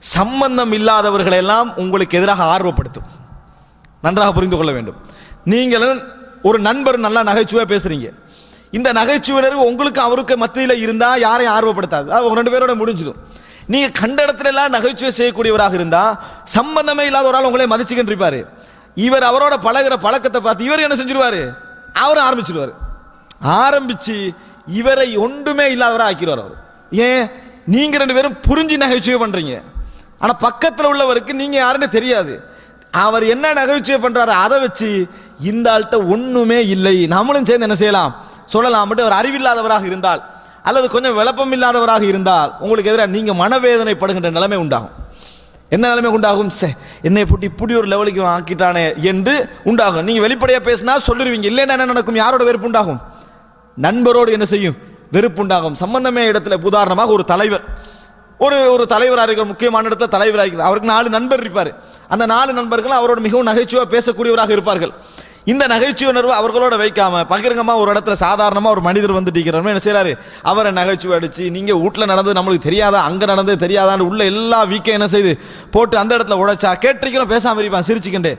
சம்பந்தம் இல்லாதவர்களெல்லாம் உங்களுக்கு எதிராக ஆர்வப்படுத்தும். நன்றாக புரிந்து கொள்ள வேண்டும். நீங்களும் ஒரு நண்பர் நல்லா நகைச்சுவையா பேசுறீங்க. இந்த நகைச்சுவையினர் உங்களுக்கு அவருக்கு மத்தியில் இருந்தால் யாரையும் ஆர்வப்படுத்தாது. அவங்க ரெண்டு பேரோட முடிஞ்சிடும். நீங்கள் கண்ட இடத்துல எல்லாம் நகைச்சுவை செய்யக்கூடியவராக இருந்தால் சம்பந்தமே இல்லாத ஒரு ஆள் உங்களை மதிச்சுக்கிட்டு இவர் அவரோட பழகுற பழக்கத்தை பார்த்து இவர் என்ன செஞ்சிருவாரு? அவரும் ஆரம்பிச்சிருவார். ஆரம்பிச்சு இவரை ஒன்றுமே இல்லாதவராக ஆக்கிடுவார் அவர். ஏன்? நீங்கள் ரெண்டு பேரும் புரிஞ்சு நகைச்சுவை பண்ணுறீங்க ஆனால் பக்கத்தில் உள்ளவருக்கு நீங்கள் யாருன்னு தெரியாது. அவர் என்ன நகைச்சுவை பண்ணுறாரு அதை வச்சு இந்த ஆள்கிட்ட ஒன்றுமே இல்லை. நம்மளும் சேர்ந்து என்ன செய்யலாம்? சொல்லலாம். மட்டும் அவர் அறிவில்லாதவராக இருந்தால் அல்லது கொஞ்சம் விளப்பம் இல்லாதவராக இருந்தால் உங்களுக்கு எதிராக நீங்கள் மனவேதனைப்படுகின்ற நிலைமை உண்டாகும். என்ன நிலைமை உண்டாகும்? சே என்னை போட்டு இப்படி ஒரு லெவலுக்கு ஆக்கிட்டானே என்று உண்டாகும். நீங்கள் வெளிப்படையாக பேசினா சொல்லிடுவீங்க இல்லைன்னா என்ன நடக்கும்? யாரோட வெறுப்பு உண்டாகும்? நண்பரோடு என்ன செய்யும்? வெறுப்பு உண்டாகும். சம்பந்தமே இடத்துல உதாரணமாக ஒரு தலைவர். ஒரு ஒரு தலைவராக இருக்கிற முக்கியமான இடத்துல தலைவராக இருக்கிறார் அவருக்கு நாலு நண்பர் இருப்பார். அந்த நாலு நண்பர்கள் அவரோட மிகவும் நகைச்சுவாக பேசக்கூடியவராக இருப்பார்கள். இந்த நகைச்சுவை உணர்வு அவர்களோட வைக்காம பகிரங்கமா ஒரு இடத்துல சாதாரணமா ஒரு மனிதர் வந்துட்டு என்ன செய்யறாரு அவரை நகைச்சுவை அடிச்சு நீங்க வீட்டில் நடந்தது நம்மளுக்கு தெரியாதா? அங்க நடந்தது தெரியாதான்னு உள்ள எல்லா வீக்கம் என்ன செய்து போட்டு அந்த இடத்துல உடைச்சா கேட்டிருக்கிறோம் பேசாம இருப்பான் சிரிச்சுக்கிண்டு.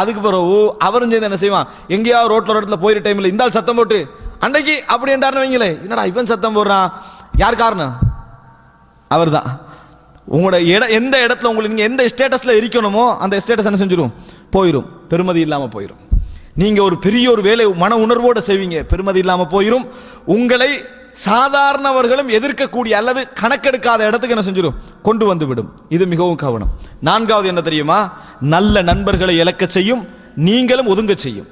அதுக்கு பிறகு அவரும் சேர்ந்து என்ன செய்வான்? எங்கேயாவது ரோட்டில் ஒரு இடத்துல போயிரு டைம்ல இந்தால் சத்தம் போட்டு அன்னைக்கு அப்படி என்றாருன்னு வைங்களே என்னடா இவன் சத்தம் போடுறான்? யார் காரணம்? அவர் தான் உங்களோட இட எந்த இடத்துல உங்களுக்கு நீங்கள் எந்த ஸ்டேட்டஸில் இருக்கணுமோ அந்த ஸ்டேட்டஸ் என்ன செஞ்சிடும் போயிடும் பெருமதி இல்லாமல் போயிடும் நீங்கள் ஒரு பெரிய ஒரு வேலை மன உணர்வோடு செய்வீங்க. பெருமதி இல்லாமல் போயிடும் உங்களை சாதாரணவர்களும் எதிர்க்கக்கூடிய அல்லது கணக்கெடுக்காத இடத்துக்கு என்ன செஞ்சிடும் கொண்டு வந்து விடும். இது மிகவும் கவனம். நான்காவது என்ன தெரியுமா? நல்ல நண்பர்களை இழக்க செய்யும் நீங்களும் ஒதுங்க செய்யும்.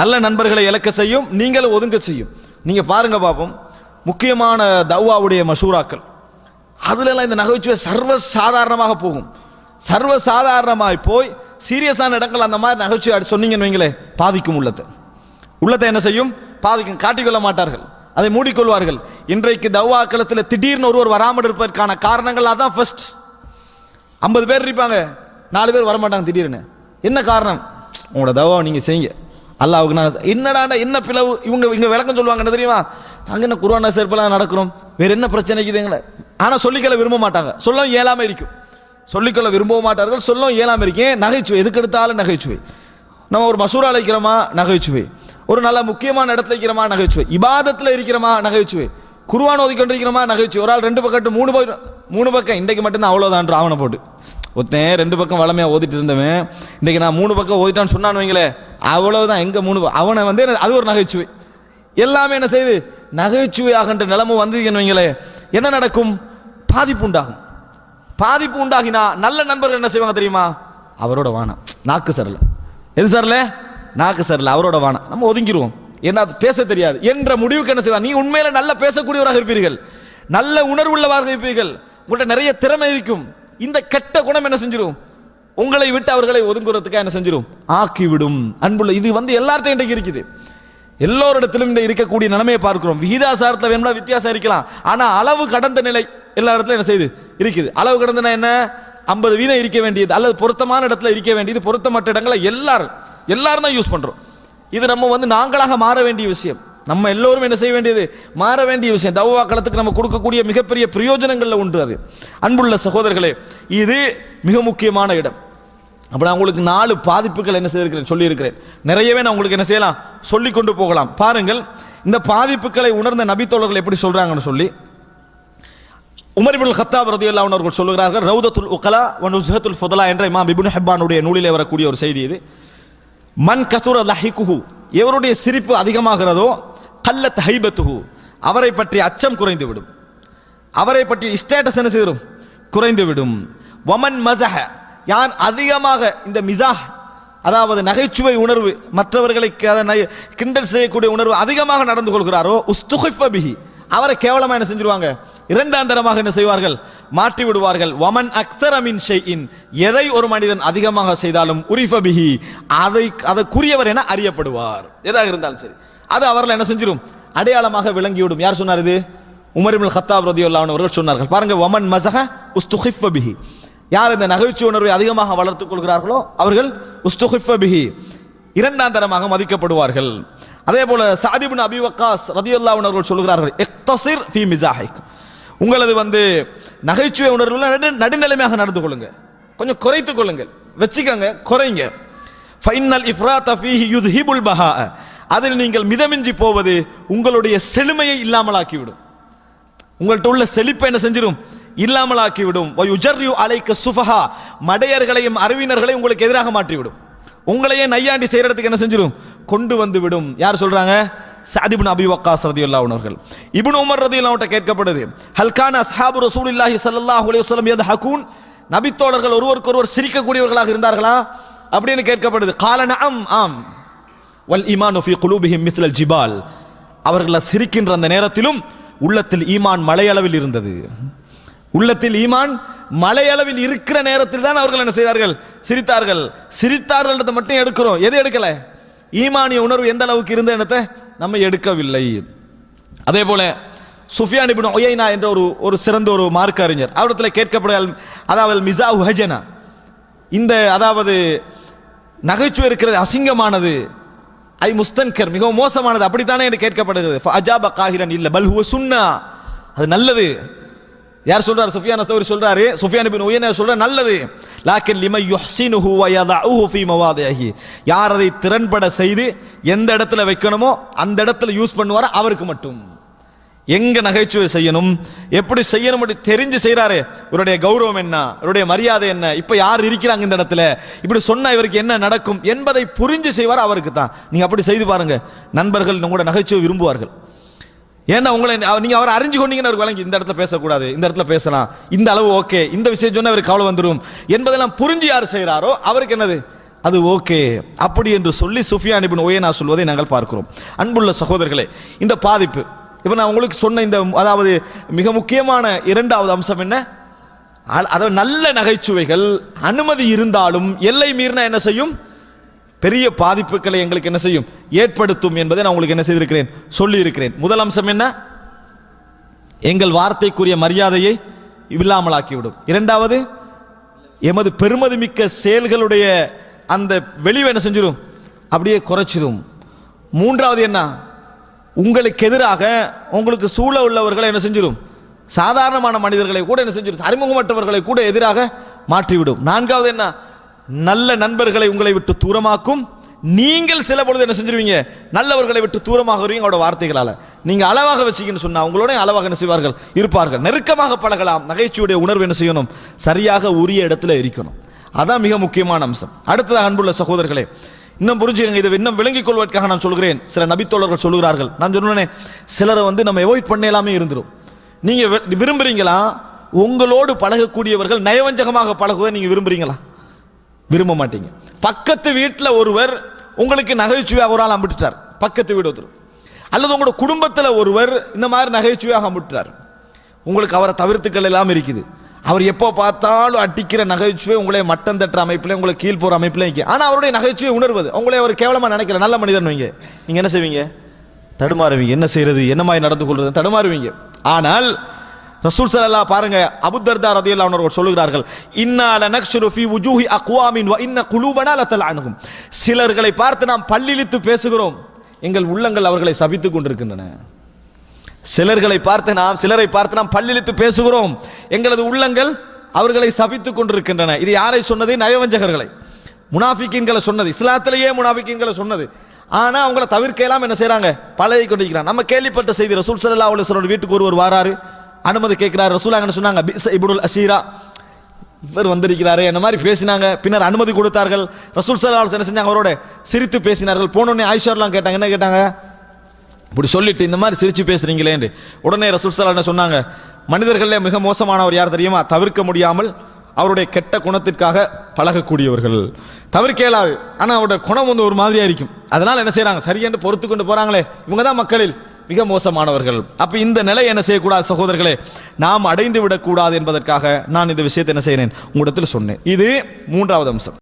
நல்ல நண்பர்களை இழக்க செய்யும் நீங்களும் ஒதுங்க செய்யும். நீங்கள் பாருங்க பாப்போம். முக்கியமான தவ்வாவுடைய மசூராக்கள். அதுலலாம் இந்த நகைச்சுவை சர்வ சாதாரணமாக போகும். சர்வ சாதாரணமாய் போய் சீரியஸான இடங்கள் அந்த மாதிரி நகைச்சுவை அடி- சொன்னீங்கன்னு வைங்களே பாதிக்கும் உள்ளத்தை. உள்ளத்தை என்ன செய்யும்? பாதிக்கும் காட்டிக்கொள்ள மாட்டார்கள். அதை மூடிக்கொள்வார்கள். இன்றைக்கு தவ்வா களத்தில் திடீர்னு ஒருவர் வராமல் இருப்பதற்கான காரணங்கள் அதான் ஃபர்ஸ்ட் ஐம்பது பேர் இருப்பாங்க. நாலு பேர் வரமாட்டாங்க திடீர்னு. என்ன காரணம்? உங்களோட தவாவை நீங்கள் செய்யுங்க. அல்லாவுக்கு நான் என்னடா என்ன பிளவு? இவங்க இங்கே விளக்கம் சொல்லுவாங்க என்ன தெரியுமா? அங்கே என்ன குருவான சேர்ப்பெல்லாம் நடக்கிறோம் வேறு என்ன பிரச்சனைக்கு எங்களை? ஆனால் சொல்லிக்கொள்ள விரும்ப மாட்டாங்க. சொல்ல இயலாமல் இருக்கும். சொல்லிக்கொள்ள விரும்பவும் மாட்டார்கள் சொல்லவும் இயலாமல் இருக்கேன் நகைச்சுவை. எதுக்கு எடுத்தாலும் நகைச்சுவை. நம்ம ஒரு மசூரா இருக்கிறோமா நகைச்சுவை. ஒரு நல்ல முக்கியமான இடத்துல இருக்கிறோமா? நகைச்சுவை. இபாதத்தில் இருக்கிறோமா? நகைச்சுவை. குருவான் ஓதி நகைச்சுவை. ஒரு ஆள் ரெண்டு பக்கம் மூணு பக்கம் மூணு பக்கம். இன்றைக்கு மட்டும்தான் அவ்வளோதான் ஆவணை போட்டு. ஒருத்தன் ரெண்டு பக்கம் வளமையாக ஓதிட்டு இருந்தவன். இன்றைக்கி நான் மூணு பக்கம் ஓதிட்டான்னு சொன்னான்னு வைங்களேன் அவ்வளோதான் எங்க மூணு அவனை வந்து என்ன- அது ஒரு நகைச்சுவை. எல்லாமே என்ன செய்யுது நகைச்சுவையாகின்ற நிலமும் வந்ததுன்னு வைங்களே என்ன நடக்கும்? பாதிப்பு உண்டாகும். பாதிப்பு உண்டாகினா நல்ல நண்பர்கள் என்ன செய்வாங்க தெரியுமா? அவரோட வானம். நாக்கு சரில. எது சரில? நாக்கு சரில. அவரோட வானம். நம்ம ஒதுங்கிடுவோம் என்ன அது பேச தெரியாது. என்ற முடிவுக்கு என்ன செய்வாங்க? நீ உண்மையில நல்ல பேசக்கூடியவராக இருப்பீர்கள். நல்ல உணர்வுள்ளவராக இருப்பீர்கள். உங்கள்கிட்ட நிறைய திறமை இருக்கும். இந்த கெட்ட குணம் என்ன செஞ்சிடும் உங்களை விட்டு அவர்களை ஒதுங்குறதுக்கு என்ன செஞ்சிடும் ஆக்கிவிடும். அன்புள்ள இது வந்து எல்லார்த்தையும் இன்றைக்கு இருக்குது. எல்லோரிடத்திலும் இந்த இருக்கக்கூடிய நிலைமையை பார்க்கிறோம். விகிதாசாரத்தில் வேணும்னா வித்தியாசம் இருக்கலாம். ஆனால் அளவு கடந்த நிலை எல்லா இடத்துல என்ன செய்யுது இருக்குது. அளவு கடந்தனா என்ன? ஐம்பது வீதம் இருக்க வேண்டியது. அல்லது பொருத்தமான இடத்துல இருக்க வேண்டியது. பொருத்தமற்ற இடங்களை எல்லாரும் எல்லாரும் தான் யூஸ் பண்றோம். இது நம்ம வந்து நாங்களாக மாற வேண்டிய விஷயம். நம்ம எல்லோரும் என்ன செய்ய வேண்டியது? மாற வேண்டிய விஷயம். தவ்வா களத்துக்கு நம்ம கொடுக்கக்கூடிய மிகப்பெரிய பிரயோஜனங்களில் ஒன்று அது. அன்புள்ள சகோதரர்களே இது மிக முக்கியமான இடம். அப்ப நான் உங்களுக்கு நாலு பாதிப்புகள் என்ன செய்திருக்கிறேன் சொல்லியிருக்கிறேன். நிறையவே நான் உங்களுக்கு என்ன செய்யலாம்? சொல்லி கொண்டு போகலாம். பாருங்கள் இந்த பாதிப்புகளை உணர்ந்த நபித்தோழர்கள் எப்படி சொல்கிறாங்கன்னு சொல்லி உமர் ஹத்தாப் ரதி ரதியல்லாஹு அவர்கள் சொல்லுகிறார்கள் ரவுதத்துல் உக்கலா ஒன் உஸ்ஹத்துல் ஃபுதலா என்ற இமாம் இப்னு ஹெப்பானுடைய நூலிலே வரக்கூடிய ஒரு செய்தி இது. மன் கசுர லஹிகுஹு எவருடைய சிரிப்பு அதிகமாகிறதோ கல்லத் ஹைபத்துஹு அவரை பற்றி அச்சம் குறைந்து விடும் அவரை பற்றி ஸ்டேட்டஸ் என்ன செய்திடும் குறைந்து விடும் வமன் மசஹ யார் அதிகமாக இந்த மிசாஹ் அதாவது நகைச்சுவை உணர்வு மற்றவர்களை நை- கிண்டல் செய்யக்கூடிய உணர்வு அதிகமாக நடந்து கொள்கிறாரோ உஸ்துஹிஃபபிஹி அவரை கேவலமாக என்ன செஞ்சிருவாங்க? இரண்டாம் தரமாக என்ன செய்வார்கள்? மாற்றி விடுவார்கள். வமன் அக்தர் அமின் ஷைஇன். எதை ஒரு மனிதன் அதிகமாக செய்தாலும் உரிஃபபிஹி அதை அதற்குரியவர் என அறியப்படுவார். எதாக இருந்தாலும் சரி. அது அவர்கள் என்ன செஞ்சிடும் அடையாளமாக விளங்கிவிடும். யார் சொன்னார் இது? உமரிமுல் ஹத்தாப் கத்தாப் அவர்கள் சொன்னார்கள். பாருங்க வமன் மசக உஸ்துஹிஃபபிஹி யார் இந்த நகைச்சுவை உணர்வை அதிகமாக வளர்த்துக் கொள்கிறார்களோ அவர்கள் உஸ்துஹிஃபபிஹி இரண்டாம் தரமாக மதிக்கப்படுவார்கள். அதே போல சாதிபின் அபி வக்காஸ் ரதியுல்லாஹு அவர்கள் சொல்கிறார்கள் எக்தசிர் ஃபி மிசாஹிக் உங்களது வந்து நகைச்சுவை உணர்வுல நடு நடுநிலைமையாக நடந்து கொள்ளுங்க. கொஞ்சம் குறைத்துக் கொள்ளுங்கள். வச்சுக்கோங்க குறைங்க. ஃபைனல் இஃப்ரா ஃபீஹி யுத்ஹிபுல் பஹா. அதில் நீங்கள் மிதமிஞ்சி போவது உங்களுடைய செழுமையை இல்லாமலாக்கிவிடும். உங்கள்கிட்ட உள்ள செழிப்பை என்ன செஞ்சிடும் இல்லாமலாக்கிவிடும். யுஜர்யு அலைக்க சுஃபஹா. மடையர்களையும் அறிவினர்களையும் உங்களுக்கு எதிராக மாற்றிவிடும். உங்களையே நையாண்டி செய்யறதுக்கு என்ன செஞ்சிடும் கொண்டு வந்து விடும் யார் சொல்றாங்க? சாதிபின் அபி வக்காஸ் ரதியுல்லா உணர்கள் இபின் உமர் ரதியுல்லா அவட்ட கேட்கப்படுது ஹல்கான அஸ்ஹாபு ரசூலுல்லாஹி சல்லாஹ் அலைஹி எது ஹகூன் நபித்தோழர்கள் ஒருவருக்கொருவர் சிரிக்கக்கூடியவர்களாக இருந்தார்களா? அப்படின்னு கேட்கப்படுது காலன அம் ஆம். வல் ஈமானு ஃபி குலூபிஹிம் மித்லல் ஜிபால். அவர்களை சிரிக்கின்ற அந்த நேரத்திலும் உள்ளத்தில் ஈமான் மலையளவில் இருந்தது. உள்ளத்தில் ஈமான் மலையளவில் இருக்கிற நேரத்தில் தான் அவர்கள் என்ன செய்தார்கள்? சிரித்தார்கள். சிரித்தார்கள் மட்டும் எடுக்கிறோம். எது எடுக்கலை? ஈமானிய உணர்வு எந்த அளவுக்கு இருந்த இடத்தை நம்ம எடுக்கவில்லை. அதே போல சுஃபியான் இபின் ஒய்னா என்ற ஒரு ஒரு சிறந்த ஒரு மார்க் அறிஞர் அவரிடத்தில் கேட்கப்பட அதாவது மிசா ஹஜனா. இந்த அதாவது நகைச்சுவை இருக்கிறது அசிங்கமானது. ஐ முஸ்தன்கர் மிகவும் மோசமானது. அப்படித்தானே என்று கேட்கப்படுகிறது. அஜாப காகிரன் இல்லை பல் ஹுவ சுன்னா. அது நல்லது. யார் சொல்றாரு? சுஃபியான தௌரி சொல்றாரு. சுஃபியான் இப்னு உயனா சொல்ற நல்லது. லாக்கின் லிமை யுஹ்சினுஹு வ யதஉஹு ஃபீ மவாதிஹி யார் அதை திறன்பட செய்து எந்த இடத்துல வைக்கணுமோ அந்த இடத்துல யூஸ் பண்ணுவாரோ அவருக்கு மட்டும். எங்க நகைச்சுவை செய்யணும்? எப்படி செய்யணும் அப்படி தெரிஞ்சு செய்கிறாரு இவருடைய கௌரவம் என்ன? இவருடைய மரியாதை என்ன? இப்போ யார் இருக்கிறாங்க இந்த இடத்துல? இப்படி சொன்னால் இவருக்கு என்ன நடக்கும் என்பதை புரிஞ்சு செய்வார் அவருக்கு தான். நீங்கள் அப்படி செய்து பாருங்க. நண்பர்கள் உங்களோட நகைச்சுவை விரும்புவார்கள். ஏன்னா உங்களை நீங்க அவரை அறிஞ்சு கொண்டீங்கன்னு ஒரு வழங்கி இந்த இடத்துல பேசக்கூடாது இந்த இடத்துல பேசலாம். இந்த அளவு ஓகே. இந்த விஷயம் சொன்னால் அவர் கவலை வந்துடும் என்பதெல்லாம் புரிஞ்சு யார் செய்கிறாரோ அவருக்கு என்னது? அது ஓகே. அப்படி என்று சொல்லி சுஃபியா இப்னு ஓயனா சொல்வதை நாங்கள் பார்க்கிறோம். அன்புள்ள சகோதரர்களே இந்த பாதிப்பு. இப்போ நான் உங்களுக்கு சொன்ன இந்த அதாவது மிக முக்கியமான இரண்டாவது அம்சம் என்ன? அதாவது நல்ல நகைச்சுவைகள் அனுமதி இருந்தாலும் எல்லை மீறினா என்ன செய்யும்? பெரிய பாதிப்புகளை எங்களுக்கு என்ன செய்யும்? ஏற்படுத்தும் என்பதை நான் உங்களுக்கு என்ன செய்திருக்கிறேன்? சொல்லி இருக்கிறேன் முதல் அம்சம் என்ன? எங்கள் வார்த்தைக்குரிய மரியாதையை இல்லாமலாக்கிவிடும். இரண்டாவது எமது பெருமதிமிக்க செயல்களுடைய அந்த வெளிவை என்ன செஞ்சிடும் அப்படியே குறைச்சிடும் மூன்றாவது என்ன? உங்களுக்கு எதிராக உங்களுக்கு சூழ உள்ளவர்களை என்ன செஞ்சிடும் சாதாரணமான மனிதர்களை கூட என்ன செஞ்சிடும் அறிமுகமற்றவர்களை கூட எதிராக மாற்றிவிடும். நான்காவது என்ன? நல்ல நண்பர்களை உங்களை விட்டு தூரமாக்கும். நீங்கள் சில பொழுது என்ன செஞ்சிருவீங்க? நல்லவர்களை விட்டு தூரமாக வருவீங்க அவரோட வார்த்தைகளால். நீங்க அளவாக வச்சுக்கன்னு சொன்னா உங்களோட அளவாக என்ன செய்வார்கள்? இருப்பார்கள். நெருக்கமாக பழகலாம். நகைச்சுவையுடைய உணர்வு என்ன செய்யணும்? சரியாக உரிய இடத்துல இருக்கணும் அதான் மிக முக்கியமான அம்சம். அடுத்ததாக அன்புள்ள சகோதரர்களே இன்னும் புரிஞ்சுக்கங்க இதை இன்னும் விளங்கிக் கொள்வதற்காக நான் சொல்கிறேன். சில நபித்தோழர்கள் சொல்கிறார்கள் நான் சொன்னேன் சிலரை வந்து நம்ம அவாய்ட் பண்ணலாமே இருந்துடும் நீங்க விரும்புகிறீங்களா விரும்புறீங்களா? உங்களோடு பழகக்கூடியவர்கள் நயவஞ்சகமாக பழகுவதை நீங்க விரும்புறீங்களா? விரும்ப மாட்டீங்க. பக்கத்து வீட்டில் ஒருவர் உங்களுக்கு நகைச்சுவையாக ஒரு ஆள் அம்பிட்டுட்டார். பக்கத்து வீடு ஒருத்தர். அல்லது உங்களோட குடும்பத்தில் ஒருவர் இந்த மாதிரி நகைச்சுவையாக அம்பிட்டுட்டார். உங்களுக்கு அவரை தவிர்த்துக்கள் எல்லாம் இருக்குது. அவர் எப்போ பார்த்தாலும் அடிக்கிற நகைச்சுவை உங்களை மட்டம் தட்டுற அமைப்பில் உங்களை கீழ் போகிற அமைப்பில் இங்கே ஆனால் அவருடைய நகைச்சுவை உணர்வது உங்களை அவர் கேவலமாக நினைக்கல. நல்ல மனிதன் வைங்க நீங்கள் என்ன செய்வீங்க? தடுமாறுவீங்க. என்ன செய்யறது என்ன மாதிரி நடந்து கொள்வது தடுமாறுவீங்க. ஆனால் ரசூல் ஸல்லல்லாஹு பாருங்க அபுத்தர்தா ரதியல்லாஹு அவர்கள் சொல்லுகிறார்கள் இன்னால நக்ஷுரு ஃபி உஜூஹி அக்வாமின் வ இன்ன குலூபனா அணுகும் சிலர்களை பார்த்து நாம் பல்லிழித்து பேசுகிறோம் எங்கள் உள்ளங்கள் அவர்களை சபித்து கொண்டிருக்கின்றன. சிலர்களை பார்த்து நாம் சிலரை பார்த்து நாம் பல்லிழித்து பேசுகிறோம் எங்களது உள்ளங்கள் அவர்களை சபித்து கொண்டிருக்கின்றன. இது யாரை சொன்னது? நயவஞ்சகர்களை. முனாஃபிக்கின்களை சொன்னது. இஸ்லாத்திலேயே முனாஃபிக்கின்களை சொன்னது. ஆனால் அவங்கள தவிர்க்கலாம் என்ன செய்கிறாங்க பழகி கொண்டிருக்கிறாங்க. நம்ம கேள்விப்பட்ட செய்தி ரசூல் சல்லா அலைஹி வஸல்லம் வீட்டுக்கு ஒருவர் வாராரு. அனுமதி கேட்கிறார். ரசூலாங்கன்னு சொன்னாங்க பிஸ இப்னுல் அசீரா இவர் வந்திருக்கிறாரு என்ன மாதிரி பேசினாங்க. பின்னர் அனுமதி கொடுத்தார்கள். ரசூல் சல்லா என்ன செஞ்சாங்க அவரோட சிரித்து பேசினார்கள். போனோடனே ஆயிஷார்லாம் கேட்டாங்க என்ன கேட்டாங்க? இப்படி சொல்லிட்டு இந்த மாதிரி சிரித்து பேசுறீங்களேன்னு உடனே ரசூல் சல்லா என்ன சொன்னாங்க மனிதர்களே மிக மோசமானவர் யார் தெரியுமா? தவிர்க்க முடியாமல் அவருடைய கெட்ட குணத்திற்காக பழகக்கூடியவர்கள். தவிர்க்க இயலாது ஆனால் அவருடைய குணம் வந்து ஒரு மாதிரியாக இருக்கும். அதனால் என்ன செய்கிறாங்க சரியென்று பொறுத்து கொண்டு போகிறாங்களே இவங்க தான் மக்களில். மிக மோசமானவர்கள். அப்ப இந்த நிலை என்ன செய்யக்கூடாது சகோதரர்களே? நாம் அடைந்து விடக்கூடாது என்பதற்காக நான் இந்த விஷயத்தை என்ன செய்கிறேன்? உங்களிடத்தில் சொன்னேன். இது மூன்றாவது அம்சம்.